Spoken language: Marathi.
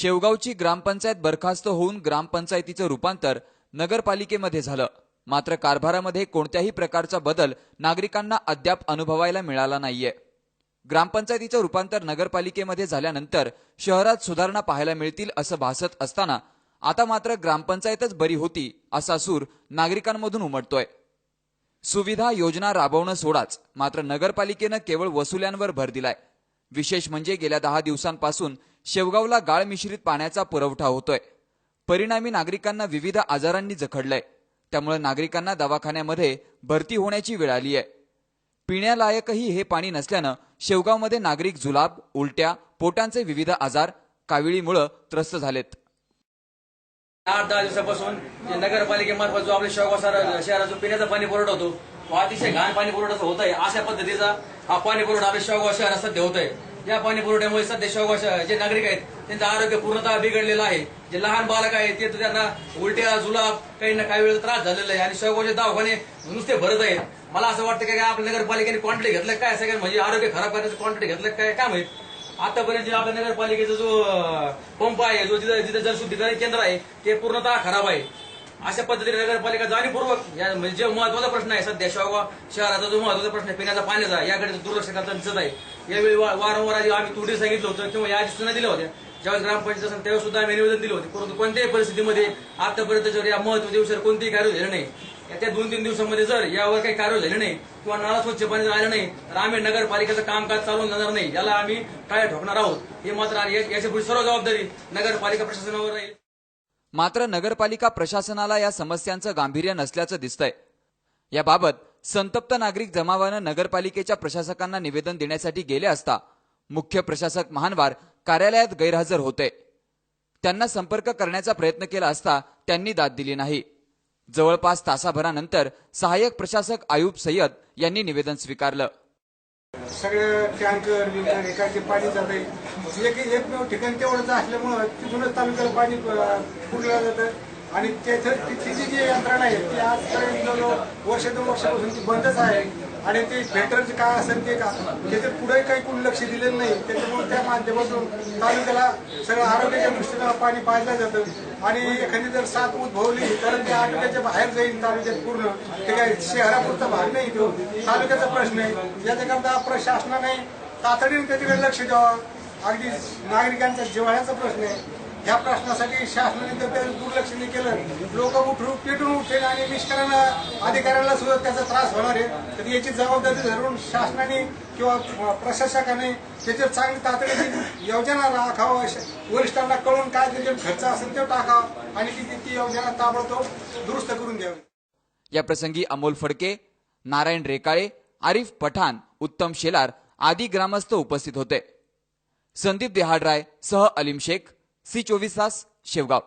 शेवगावची ग्रामपंचायत बरखास्त होऊन ग्रामपंचायतीचं रूपांतर नगरपालिकेमध्ये झालं. मात्र कारभारामध्ये कोणत्याही प्रकारचा बदल नागरिकांना अद्याप अनुभवायला मिळाला नाहीये. ग्रामपंचायतीचं रूपांतर नगरपालिकेमध्ये झाल्यानंतर शहरात सुधारणा पाहायला मिळतील असं भासत असताना आता मात्र ग्रामपंचायतच बरी होती असा सूर नागरिकांमधून उमटतोय. सुविधा योजना राबवणं सोडाच मात्र नगरपालिकेनं केवळ वसुल्यांवर भर दिलाय. विशेष म्हणजे गेल्या दहा दिवसांपासून शेवगावला गाळ मिश्रित पाण्याचा पुरवठा होतोय. परिणामी नागरिकांना विविध आजारांनी जखडलंय. त्यामुळे नागरिकांना दवाखान्यामध्ये भरती होण्याची वेळ आली आहे. पिण्यालायकही हे पाणी नसल्यानं शेवगावमध्ये नागरिक जुलाब उलट्या पोटांचे विविध आजार काविळीमुळं त्रस्त झालेत. आठ दहा दिवसापासून जे नगरपालिकेमार्फत जो आपल्या शेवगाव शहरा- शहरात जो पिण्याचा पाणी पुरवठा होतो तो अतिशय घाण पाणी पुरवठा होत आहे अशा पद्धतीचा हा पाणी पुरवठा आपल्या शेवगाव शहरात सध्या होत आहे या पाणी पुरवठ्यामुळे सध्या शेवगाव जे नागरिक आहेत त्यांचं आरोग्य पूर्णतः बिघडलेलं आहे. जे लहान बालक आहेत ते त्यांना उलट्या जुलाब काही ना काही वेळेला त्रास झालेला आहे आणि शेवगावचे दवाखाने नुसते भरत आहेत. मला असं वाटतं की आपल्या नगरपालिकेने क्वांटिटी घेतलं काय सगळं म्हणजे आरोग्य खराब करण्याचं क्वांटिटी घेतलं काय? काय माहीत? आतापर्यंत जे आपल्या नगरपालिकेचा जो पंप आहे जो जिथे जिथे जलशुद्धीकरण केंद्र आहे ते पूर्णतः खराब आहे. अशा पद्धतीने नगरपालिका जाणीवपूर्वक या म्हणजे जे महत्त्वाचा प्रश्न आहे सध्या शेवगाव शहराचा जो महत्त्वाचा प्रश्न आहे पिण्याचा पाण्याचा याकडे दुर्लक्ष करताना दिसत आहे. यावेळी वारंवार आधी आम्ही तुटी सांगितलं होतं किंवा या सूचना दिल्या होत्या. ज्यावेळेस ग्रामपंचायत असेल त्यावेळेस सुद्धा आम्ही निवेदन दिले होते. परंतु कोणत्याही परिस्थितीमध्ये आतापर्यंत जर या महत्त्वाच्या विषयावर कोणतीही कार्य झालं नाही येत्या दोन तीन दिवसामध्ये जर यावर काही कार्य झाले नाही किंवा नाळा स्वच्छ पाणी जर आलं नाही तर आम्ही नगरपालिकेचं कामकाज चालवून जाणार नाही याला आम्ही काय ठोकणार आहोत. हे मात्र या- पुढे सर्व जबाबदारी नगरपालिका प्रशासनावर राहील. मात्र नगरपालिका प्रशासनाला या समस्यांचं गांभीर्य नसल्याचं दिसतंय. याबाबत संतप्त नागरिक जमावानं नगरपालिकेच्या प्रशासकांना निवेदन देण्यासाठी गेले असता मुख्य प्रशासक महानवार कार्यालयात गैरहजर होते. त्यांना संपर्क करण्याचा प्रयत्न केला असता त्यांनी दाद दिली नाही. जवळपास तासाभरानंतर सहाय्यक प्रशासक आयुब सय्यद यांनी निवेदन स्वीकारलं. सगळं टँकर एकाचे पाणी जात आहे एक एकमेव ठिकाण तेवढंच असल्यामुळं तिथूनच तालुक्याला पाणी पुरलं जातं. आणि त्याचं तिची जी यंत्रणा आहे ती आजपर्यंत जवळजवळ वर्ष दोन वर्षापासून ती बंदच आहे. आणि ते फिल्टरचे काय असेल ते का त्याच्यात पुढे काही कोणी लक्ष दिलेलं नाही. त्याच्यामुळे त्या माध्यमातून तालुक्याला सगळं आरोग्याच्या दृष्टीनं पाणी पाजलं जातं. आणि एखादी जर साथ उद्भवली तर ते आरोग्याच्या बाहेर जाईल तालुक्यात पूर्ण. ते काय शहरापुरता भाग नाही तो. तालुक्याचा प्रश्न आहे. याच्याकरता प्रशासनाने तातडीने त्याच्याकडे लक्ष द्यावं. अगदी नागरिकांचा जिव्हाळ्याचा प्रश्न आहे. या प्रश्नासाठी शासनाने तर त्याचं दुर्लक्ष नाही केलं. लोक उठून पेटून उठेल आणि निष्कारण अधिकाऱ्यांना सुद्धा त्याचा त्रास होणार आहे. तर याची जबाबदारी धरून शासनाने किंवा प्रशासकाने त्याच्यावर चांगली तातडीची योजना राखावं. वरिष्ठांना कळून काय त्याच्यावर खर्च असेल तो टाकावा आणि ती ती योजना ताबडतोब दुरुस्त करून द्यावी. याप्रसंगी अमोल फडके नारायण रेकाळे आरिफ पठाण उत्तम शेलार आदी ग्रामस्थ उपस्थित होते. संदीप देहाडराय सह अलीम शेख सी चोवीस तास शेवगाव.